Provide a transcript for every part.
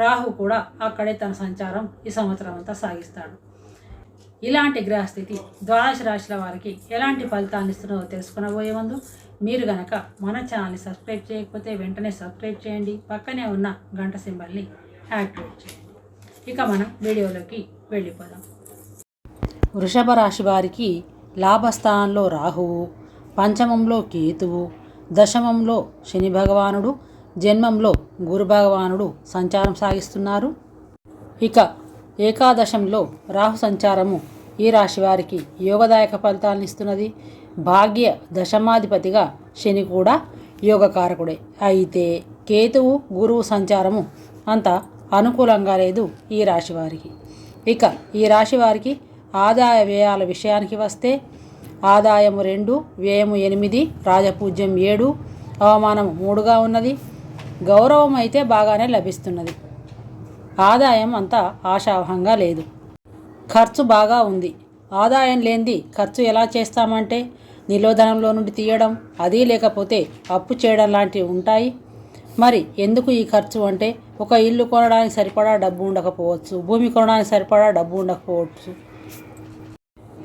రాహు కూడా అక్కడే తన సంచారం ఈ సంవత్సరం అంతా సాగిస్తాడు. ఇలాంటి గ్రహస్థితి ద్వాదశ రాశుల వారికి ఎలాంటి ఫలితాన్ని ఇస్తున్నదో తెలుసుకునబోయే ముందు మీరు గనక మన ఛానల్ని సబ్స్క్రైబ్ చేయకపోతే వెంటనే సబ్స్క్రైబ్ చేయండి. పక్కనే ఉన్న గంట సింబల్ని యాక్టివేట్ చేయండి. ఇక మనం వీడియోలోకి వెళ్ళిపోదాం. వృషభ రాశి వారికి లాభస్థానంలో రాహువు పంచమంలో కేతువు దశమంలో శని భగవానుడు జన్మంలో గురుభగవానుడు సంచారం సాగిస్తున్నారు. ఇక ఏకాదశంలో రాహు సంచారము ఈ రాశి వారికి యోగదాయక ఫలితాలను ఇస్తున్నది. భాగ్య దశమాధిపతిగా శని కూడా యోగకారకుడే. అయితే కేతువు గురువు సంచారము అంత అనుకూలంగా లేదు ఈ రాశి వారికి. ఇక ఈ రాశి వారికి ఆదాయ వ్యయాల విషయానికి వస్తే ఆదాయము రెండు వ్యయము ఎనిమిది రాజపూజ్యం ఏడు అవమానం మూడుగా ఉన్నది. గౌరవం అయితే బాగానే లభిస్తున్నది. ఆదాయం అంత ఆశావహంగా లేదు. ఖర్చు బాగా ఉంది. ఆదాయం లేనిది ఖర్చు ఎలా చేస్తామంటే నిలోధనంలో నుండి తీయడం అది లేకపోతే అప్పు చేయడం లాంటివి ఉంటాయి. మరి ఎందుకు ఈ ఖర్చు అంటే ఒక ఇల్లు కొనడానికి సరిపడా డబ్బు ఉండకపోవచ్చు భూమి కొనడానికి సరిపడా డబ్బు ఉండకపోవచ్చు.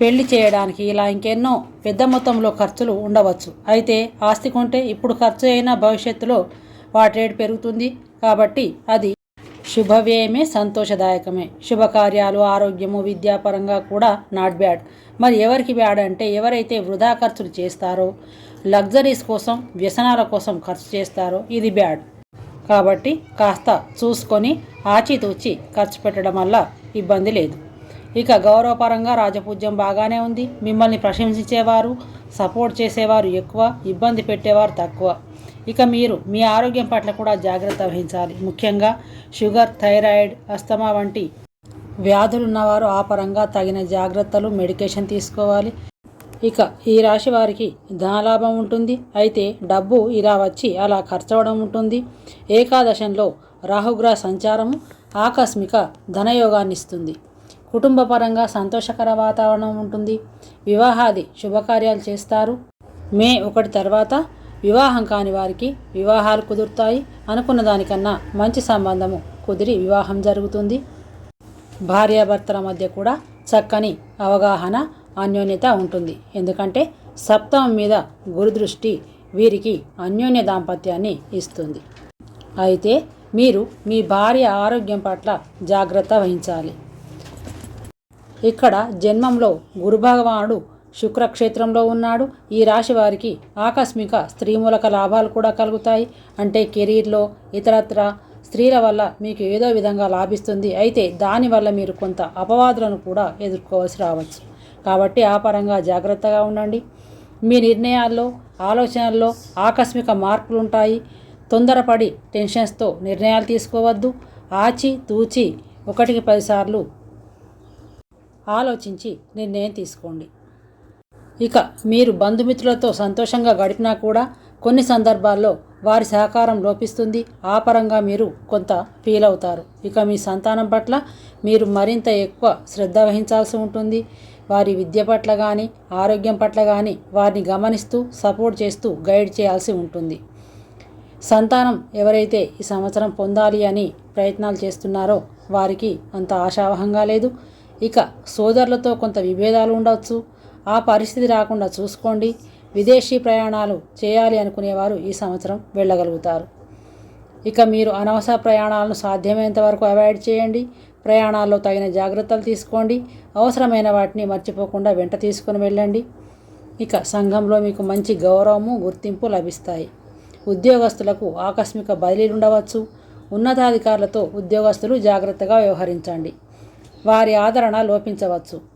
పెళ్ళి చేయడానికి ఇలా ఇంకెన్నో పెద్ద మొత్తంలో ఖర్చులు ఉండవచ్చు. అయితే ఆస్తి కొంటే ఇప్పుడు ఖర్చు అయినా భవిష్యత్తులో వాటి పెరుగుతుంది కాబట్టి అది శుభవ్యయమే సంతోషదాయకమే. శుభకార్యాలు ఆరోగ్యము విద్యాపరంగా కూడా నాట్ బ్యాడ్. మరి ఎవరికి బ్యాడ్ అంటే ఎవరైతే వృధా ఖర్చులు చేస్తారో లగ్జరీస్ కోసం వ్యసనాల కోసం ఖర్చు చేస్తారో ఇది బ్యాడ్. కాబట్టి కాస్త చూసుకొని ఆచితూచి ఖర్చు పెట్టడం వల్ల ఇబ్బంది లేదు. ఇక గౌరవపరంగా రాజపూజ్యం బాగానే ఉంది. మిమ్మల్ని ప్రశంసించేవారు సపోర్ట్ చేసేవారు ఎక్కువ ఇబ్బంది పెట్టేవారు తక్కువ. ఇక మీరు మీ ఆరోగ్యం పట్ల కూడా జాగ్రత్త వహించాలి. ముఖ్యంగా షుగర్ థైరాయిడ్ అస్తమా వంటి వ్యాధులు ఉన్నవారు ఆ పరంగా తగిన జాగ్రత్తలు మెడికేషన్ తీసుకోవాలి. ఇక ఈ రాశి వారికి ధనలాభం ఉంటుంది. అయితే డబ్బు ఇలా వచ్చి అలా ఖర్చవడం ఉంటుంది. ఏకాదశంలో రాహుగ్రహ సంచారము ఆకస్మిక ధనయోగాన్ని ఇస్తుంది. కుటుంబపరంగా సంతోషకర వాతావరణం ఉంటుంది. వివాహాది శుభకార్యాలు చేస్తారు. మే ఒకటి తర్వాత వివాహం కాని వారికి వివాహాలు కుదురుతాయి అనుకున్న దానికన్నా మంచి సంబంధము కుదిరి వివాహం జరుగుతుంది. భార్యాభర్తల మధ్య కూడా చక్కని అవగాహన అన్యోన్యత ఉంటుంది. ఎందుకంటే సప్తమం మీద గురుదృష్టి వీరికి అన్యోన్య దాంపత్యాన్ని ఇస్తుంది. అయితే మీరు మీ భార్య ఆరోగ్యం పట్ల జాగ్రత్త వహించాలి. ఇక్కడ జన్మంలో గురు భగవానుడు శుక్రక్షేత్రంలో ఉన్నాడు. ఈ రాశి వారికి ఆకస్మిక స్త్రీమూలక లాభాలు కూడా కలుగుతాయి. అంటే కెరీర్లో ఇతరత్ర స్త్రీల వల్ల మీకు ఏదో విధంగా లాభిస్తుంది. అయితే దానివల్ల మీరు కొంత అపవాదులను కూడా ఎదుర్కోవాల్సి రావచ్చు. కాబట్టి ఆ పరంగా జాగ్రత్తగా ఉండండి. మీ నిర్ణయాల్లో ఆలోచనల్లో ఆకస్మిక మార్పులు ఉంటాయి. తొందరపడి టెన్షన్స్తో నిర్ణయాలు తీసుకోవద్దు. ఆచి తూచి ఒకటికి పదిసార్లు ఆలోచించి నిర్ణయం తీసుకోండి. ఇక మీరు బంధుమిత్రులతో సంతోషంగా గడిపినా కూడా కొన్ని సందర్భాల్లో వారి సహకారం లోపిస్తుంది. ఆ పరంగా మీరు కొంత ఫీల్ అవుతారు ఇక మీ సంతానం పట్ల మీరు మరింత ఎక్కువ శ్రద్ధ వహించాల్సి ఉంటుంది. వారి విద్య పట్ల కానీ ఆరోగ్యం పట్ల కానీ వారిని గమనిస్తూ సపోర్ట్ చేస్తూ గైడ్ చేయాల్సి ఉంటుంది. సంతానం ఎవరైతే ఈ సంవత్సరం పొందాలి అని ప్రయత్నాలు చేస్తున్నారో వారికి అంత ఆశావహంగా లేదు. ఇక సోదరులతో కొంత విభేదాలు ఉండవచ్చు. ఆ పరిస్థితి రాకుండా చూసుకోండి. విదేశీ ప్రయాణాలు చేయాలి అనుకునేవారు ఈ సంవత్సరం వెళ్ళగలుగుతారు. ఇక మీరు అనవసర ప్రయాణాలను సాధ్యమైనంత వరకు అవాయిడ్ చేయండి. ప్రయాణాల్లో తగిన జాగ్రత్తలు తీసుకోండి. అవసరమైన వాటిని మర్చిపోకుండా వెంట తీసుకుని వెళ్ళండి. ఇక సంఘంలో మీకు మంచి గౌరవము గుర్తింపు లభిస్తాయి. ఉద్యోగస్తులకు ఆకస్మిక బదిలీలు ఉండవచ్చు. ఉన్నతాధికారులతో ఉద్యోగస్తులు జాగ్రత్తగా వ్యవహరించండి. వారి ఆదరణ లోపించవచ్చు.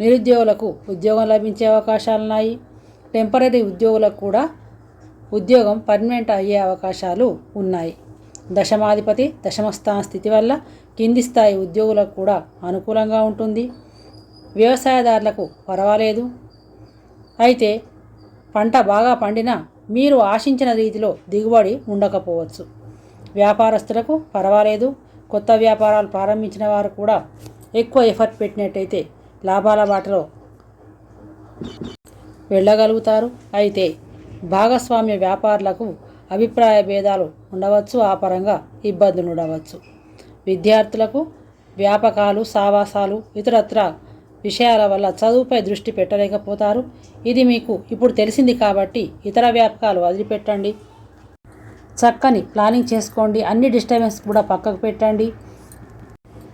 నిరుద్యోగులకు ఉద్యోగం లభించే అవకాశాలున్నాయి. టెంపరీ ఉద్యోగులకు కూడా ఉద్యోగం పర్మనెంట్ అయ్యే అవకాశాలు ఉన్నాయి. దశమాధిపతి దశమస్థాన స్థితి వల్ల కింది స్థాయి ఉద్యోగులకు కూడా అనుకూలంగా ఉంటుంది. వ్యవసాయదారులకు పర్వాలేదు. అయితే పంట బాగా పండినా మీరు ఆశించిన రీతిలో దిగుబడి ఉండకపోవచ్చు. వ్యాపారస్తులకు పర్వాలేదు. కొత్త వ్యాపారాలు ప్రారంభించిన వారు కూడా ఎక్కువ ఎఫర్ట్ పెట్టినట్టయితే లాభాల బాటలో వెళ్ళగలుగుతారు. అయితే భాగస్వామ్య వ్యాపారులకు అభిప్రాయ భేదాలు ఉండవచ్చు ఆ పరంగా ఇబ్బందులు ఉండవచ్చు. విద్యార్థులకు వ్యాపకాలు సావాసాలు ఇతరత్ర విషయాల వల్ల చదువుపై దృష్టి పెట్టలేకపోతారు. ఇది మీకు ఇప్పుడు తెలిసింది కాబట్టి ఇతర వ్యాపకాలు వదిలిపెట్టండి. చక్కని ప్లానింగ్ చేసుకోండి. అన్ని డిస్టర్బెన్స్ కూడా పక్కకు పెట్టండి.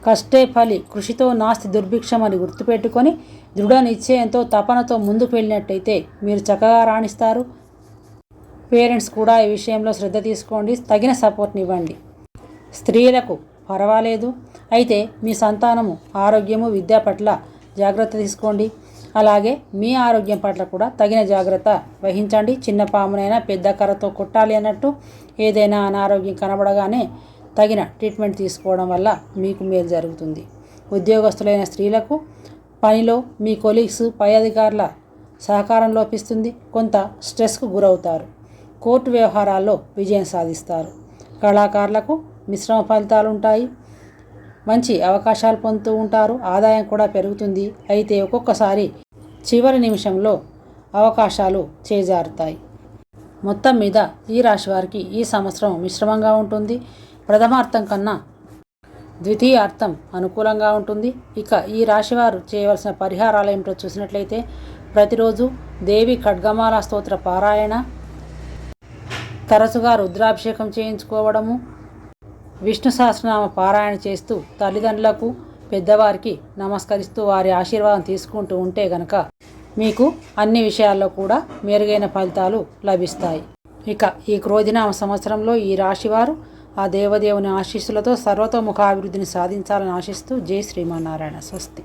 కష్టే ఫలి కృషితో నాస్తి దుర్భిక్షమని గుర్తుపెట్టుకొని దృఢ నిశ్చయంతో తపనతో ముందుకు వెళ్ళినట్టయితే మీరు చక్కగా రాణిస్తారు. పేరెంట్స్ కూడా ఈ విషయంలో శ్రద్ధ తీసుకోండి తగిన సపోర్ట్ని ఇవ్వండి. స్త్రీలకు పర్వాలేదు. అయితే మీ సంతానము ఆరోగ్యము విద్య పట్ల జాగ్రత్త తీసుకోండి. అలాగే మీ ఆరోగ్యం పట్ల కూడా తగిన జాగ్రత్త వహించండి. చిన్న పామునైనా పెద్ద కర్రతో కొట్టాలి అన్నట్టు ఏదైనా అనారోగ్యం కనబడగానే తగిన ట్రీట్మెంట్ తీసుకోవడం వల్ల మీకు మేలు జరుగుతుంది. ఉద్యోగస్తులైన స్త్రీలకు పనిలో మీ కొలీగ్స్ పై అధికారుల సహకారం లోపిస్తుంది. కొంత స్ట్రెస్కు గురవుతారు. కోర్టు వ్యవహారాల్లో విజయం సాధిస్తారు. కళాకారులకు మిశ్రమ ఫలితాలు ఉంటాయి. మంచి అవకాశాలు పొందుతూ ఉంటారు. ఆదాయం కూడా పెరుగుతుంది. అయితే ఒక్కొక్కసారి చివరి నిమిషంలో అవకాశాలు చేజారుతాయి. మొత్తం మీద ఈ రాశి వారికి ఈ సంవత్సరం మిశ్రమంగా ఉంటుంది. ప్రథమార్థం కన్నా ద్వితీయ అర్థం అనుకూలంగా ఉంటుంది. ఇక ఈ రాశివారు చేయవలసిన పరిహారాలు ఏమిటో చూసినట్లయితే ప్రతిరోజు దేవి ఖడ్గమాల స్తోత్ర పారాయణ తరచుగా రుద్రాభిషేకం చేయించుకోవడము విష్ణు సహస్రనామ పారాయణ చేస్తూ తల్లిదండ్రులకు పెద్దవారికి నమస్కరిస్తూ వారి ఆశీర్వాదం తీసుకుంటూ ఉంటే గనక మీకు అన్ని విషయాల్లో కూడా మెరుగైన ఫలితాలు లభిస్తాయి. ఇక ఈ క్రోధినామ సంవత్సరంలో ఈ రాశివారు ఆ దేవదేవుని ఆశీస్సులతో సర్వతోముఖాభివృద్ధిని సాధించాలని ఆశిస్తూ జై శ్రీమన్నారాయణ స్వస్తి.